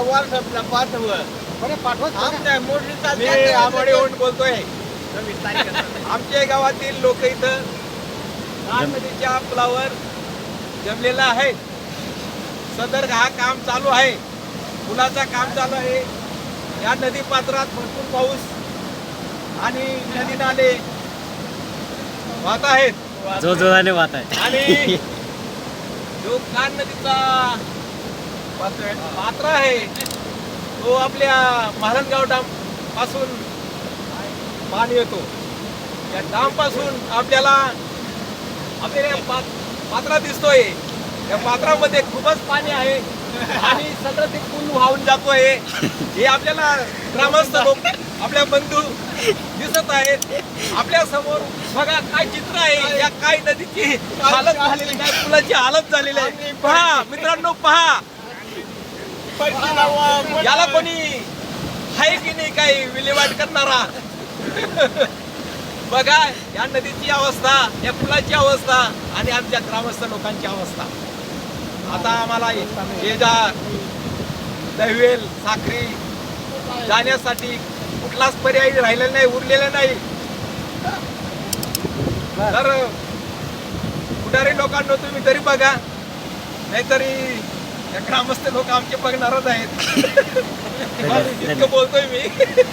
व्हॉट्सअपला पाठव आमच्या होऊन बोलतोय. आमच्या गावातील लोक इथं नदीच्या पुलावर जमलेला आहे सदर हा काम चालू आहे. पुलाचा काम चालू आहे. या नदी पात्रात भरपूर पाऊस आणि नदी नाले वाहत आहेत. वाहत आहे आणि जो कान नदीचा पात्र आहे. तो आपल्या महारणगाव डामपासून पाणी येतो. या डामपासून आपल्याला आपल्याला पा- पात्रा दिसतोय. या पात्रामध्ये खूपच पाणी आहे. आणि सगळं ते पूल वाहून जातोय. हे आपल्याला ग्रामस्थ लोक आपल्या बंधू दिसत आहेत. आपल्यासमोर बघा काय चित्र आहे. या काय नदीची हालत झालेली काय पुलाची हालत झालेली आहे. पहा मित्रांनो पहा. याला कोणी आहे की नाही काही विल्हेवाट करणारा? बघा या नदीची अवस्था या पुलाची अवस्था आणि आमच्या ग्रामस्थ लोकांची अवस्था. आता आम्हाला जा दहवेल साखरी जाण्यासाठी कुठलाच पर्याय राहिलेला नाही उरलेला नाही. तर पुढारी लोकांना तुम्ही तरी बघा. नाहीतरी या ग्रामस्थ लोक आमचे बघणारच आहेत. इतकं बोलतोय मी.